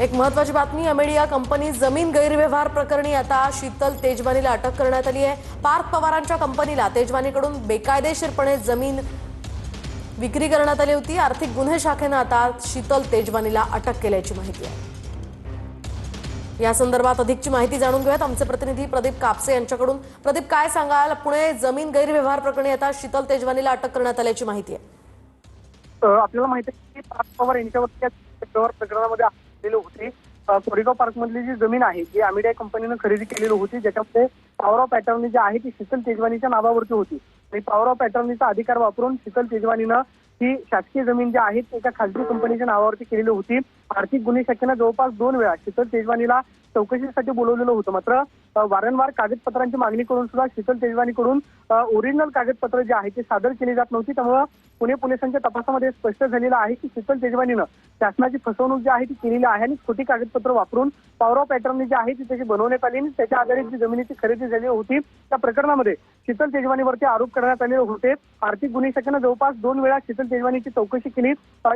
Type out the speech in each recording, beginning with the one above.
एक महत्वाची बातमी अमेडिया कंपनी जमीन गैरव्यवहार प्रकरणी आता शीतल तेजवानीला अटक करण्यात आली आहे. पार्थ पवारांच्या कंपनीला तेजवानीकडून बेकायदेशीरपणे जमीन विक्री करण्यात आली होती. आर्थिक गुन्हे शाखेनं आता शीतल तेजवानीला अटक केल्याची माहिती आहे. या संदर्भात अधिकची माहिती जाणून घेऊयात. आमचे प्रतिनिधी प्रदीप कापसे यांच्याकडून. प्रदीप काय सांगाल? पुणे जमीन गैरव्यवहार प्रकरणी आता शीतल तेजवानीला अटक करण्यात आल्याची माहिती आहे. आपल्याला माहिती आहे की पार्थ पवार यांच्यावरती प्रकरणामध्ये आलेले होते. कोरेगाव पार्क मधली जी जमीन आहे ती अमिडिया कंपनीनं खरेदी केलेली होती ज्याच्यामध्ये पॉवर ऑफ अटर्नी जी आहे ती शीतल तेजवानीच्या नावावरती होती. आणि पॉवर ऑफ अटर्नीचा अधिकार वापरून शीतल तेजवानीनं ही शासकीय जमीन जी आहे ती एका खासगी कंपनीच्या नावावरती केलेली होती. आर्थिक गुन्हे शाखेनं जवळपास दोन वेळा शीतल तेजवानीला चौकशीसाठी बोलवलेलं होतं. मात्र वारंवार कागदपत्रांची मागणी करून सुद्धा शीतल तेजवानीकडून ओरिजिनल कागदपत्र जे आहे ते सादर केली जात नव्हती. त्यामुळं पुणे पोलिसांच्या तपासामध्ये स्पष्ट झालेलं आहे की शीतल तेजवानीनं शासनाची फसवणूक जी आहे ती केलेली आहे आणि खोटी कागदपत्र वापरून पॉवर ऑफ जी आहे ती त्याची बनवण्यात आली आणि त्याच्या आधारित जी जमिनीची खरेदी झाली होती त्या प्रकरणामध्ये शीतल तेजवानीवरती आरोप करण्यात आलेले होते. आर्थिक गुन्हे शाखेनं जवळपास दोन वेळा शीतल तेजवानीची चौकशी केली.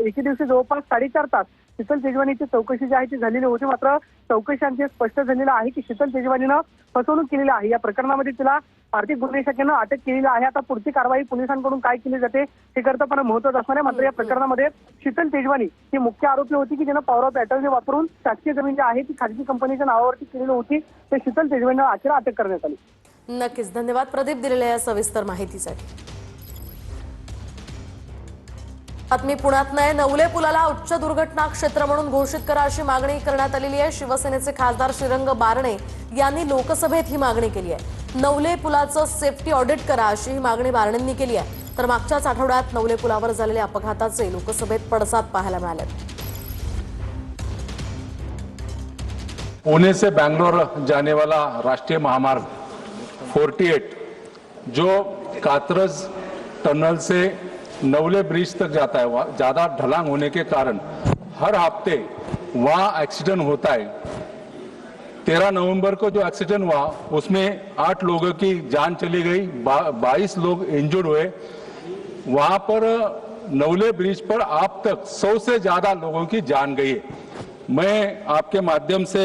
एके दिवशी जवळपास साडेचार तास शीतल तेजवानीची चौकशी जी आहे ती झालेली होती. मात्र चौकशांचे स्पष्ट झालेलं आहे की शीतल तेजवानीनं फसवणूक केलेली आहे. या प्रकरणामध्ये तिला आर्थिक गुन्हे शाखेनं अटक केलेली आहे. आता पुढची कारवाई पोलिसांकडून काय केली जाते हे करता पण महत्वाचं असणार आहे. मात्र या प्रकरणामध्ये शीतल तेजवानी ही मुख्य आरोपी होती की जिनं पॉवर ऑफ अटर्नी वापरून शासकीय जमीन जी आहे ती खाजगी कंपनीच्या नावावरती केलेली होती. ते शीतल तेजवानीला अखेर अटक करण्यात आली. नक्कीच. धन्यवाद प्रदीप दिलेल्या या सविस्तर माहितीसाठी. बातमी पुण्यात नाही नवले पुलाला उच्च दुर्घटना क्षेत्र म्हणून घोषित करा अशी मागणी करण्यात आलेली आहे. शिवसेनेचे खासदार श्रीरंग बारणे यांनी लोकसभेत ही मागणी केली आहे. नवले पुलाचं सेफ्टी ऑडिट करा अशी ही मागणी बारणेंनी केली आहे. तर मागच्याच आठवड्यात नवले पुलावर झालेल्या अपघाताचे लोकसभेत पडसाद पाहायला मिळाले पुणे से बैंगलोर जाने वाला राष्ट्रीय महामार्ग 48 जो कातरज टनल से नवले ब्रिज तक जाता है ज़्यादा ढलांग होने के कारण हर हफ्ते वहाँ एक्सीडेंट होता है। तेरह नवंबर को जो एक्सीडेंट हुआ, उसमें आठ लोगों की जान चली गई बाईस लोग इंजर्ड हुए। वहाँ पर, नवले ब्रिज पर आप तक सौ से ज़्यादा लोगों की जान गई मैं आपके माध्यम से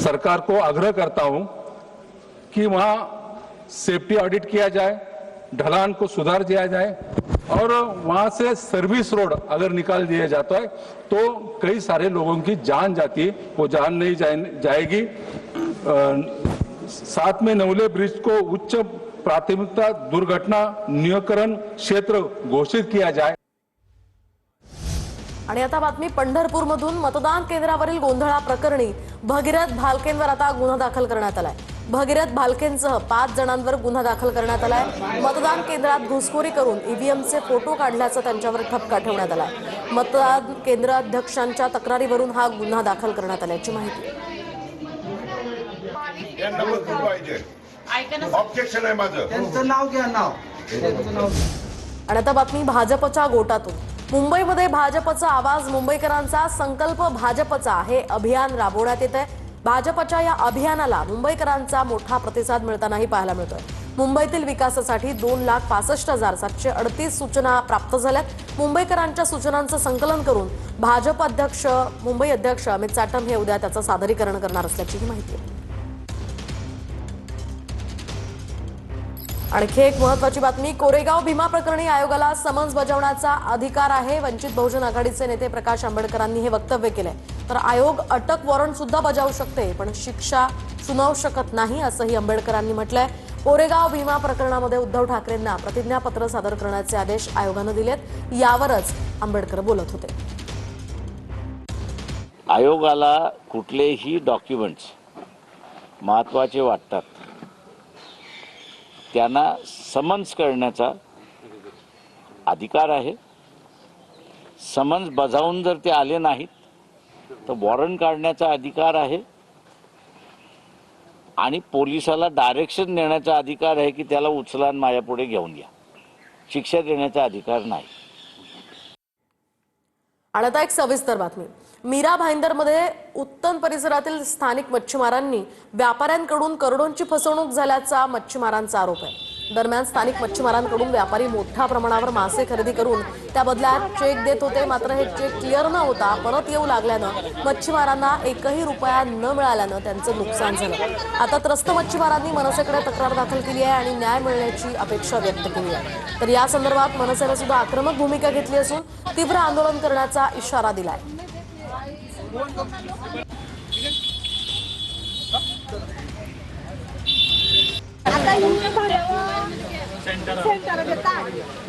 सरकार को आग्रह करता हूँ कि वहाँ सेफ्टी ऑडिट किया जाए, ढलान को सुधार दिया जाए और वहां से सर्विस रोड अगर निकाल दिया जाता है तो कई सारे लोगों की जान जाती है वो जान नहीं जाए- जाएगी। अ, साथ में नवले ब्रिज को उच्च प्राथमिकता दुर्घटना नियकरण क्षेत्र घोषित किया जाए। आणि आता बातमी पंढरपूरमधून मतदान केंद्रावरील गोंधळा प्रकरणी भगीरथ भालकेंवर आता गुन्हा दाखल करण्यात आलाय. भगीरथ भालकेंसह पाच जणांवर गुन्हा दाखल करण्यात आलाय. मतदान केंद्रात घुसखोरी करून ईव्हीएमचे फोटो काढल्याचा त्यांच्यावर ठपका ठेवण्यात आलाय. मतदान केंद्र अध्यक्षांच्या तक्रारीवरून हा गुन्हा दाखल करण्यात आल्याची माहिती. आहे. यांना मजबूत पाहिजे? ऑब्जेक्शन आहे माझं. त्यांचं नाव घ्या नाव. त्यांचं नाव आणि आता बातमी भाजपच्या गोटातून. मुंबईमध्ये भाजपचा आवाज मुंबईकरांचा संकल्प भाजपचा हे अभियान राबवण्यात येत आहे भाजपच्या या अभियानाला मुंबईकरांचा मोठा प्रतिसाद मिळतानाही पाहायला मिळतोय. मुंबईतील विकासासाठी दोन लाख पासष्ट हजार सातशे अडतीस सूचना प्राप्त झाल्यात. मुंबईकरांच्या सूचनांचं संकलन करून भाजप अध्यक्ष मुंबई अध्यक्ष अमित चाटम हे उद्या त्याचं सादरीकरण करणार असल्याचीही माहिती आहे. आणखी एक महत्वाची बातमी कोरेगाव भीमा प्रकरणी आयोगाला समन्स बजावण्याचा अधिकार आहे. वंचित बहुजन आघाडीचे नेते प्रकाश आंबेडकरांनी हे वक्तव्य केलंय. तर आयोग अटक वॉरंट सुद्धा बजावू शकते पण शिक्षा सुनावू शकत नाही असंही आंबेडकरांनी म्हटलंय. कोरेगाव भीमा प्रकरणामध्ये उद्धव ठाकरेंना प्रतिज्ञापत्र सादर करण्याचे आदेश आयोगानं दिलेत. यावरच आंबेडकर बोलत होते. आयोगाला कुठलेही डॉक्युमेंट्स महत्त्वाचे वाटतात. त्यांना समन्स करण्याचा अधिकार आहे. समन्स बजावून जर ते आले नाहीत तर वॉरंट काढण्याचा अधिकार आहे. आणि पोलिसाला डायरेक्शन देण्याचा अधिकार आहे की त्याला उचला आणि माझ्यापुढे घेऊन या शिक्षा देण्याचा अधिकार नाही. आणि आता एक सविस्तर बातमी. मीरा भाईंदरमध्ये उत्तन परिसरातील स्थानिक मच्छीमारांनी व्यापाऱ्यांकडून करोडोंची फसवणूक झाल्याचा मच्छीमारांचा आरोप आहे. दरम्यान स्थानिक मच्छीमारांकडून व्यापारी मोठ्या प्रमाणावर मासे खरेदी करून त्या बदल्यात चेक देत होते. मात्र हे चेक क्लिअर न होता परत येऊ लागल्यानं मच्छीमारांना एकही रुपया न मिळाल्यानं त्यांचं नुकसान झालं. आता त्रस्त मच्छीमारांनी मनसेकडे तक्रार दाखल केली आहे आणि न्याय मिळण्याची अपेक्षा व्यक्त केली आहे. तर या संदर्भात मनसेनं सुद्धा आक्रमक भूमिका घेतली असून तीव्र आंदोलन करण्याचा इशारा दिलाय. आता हिंदी भाड्यावर सेंटर घेतात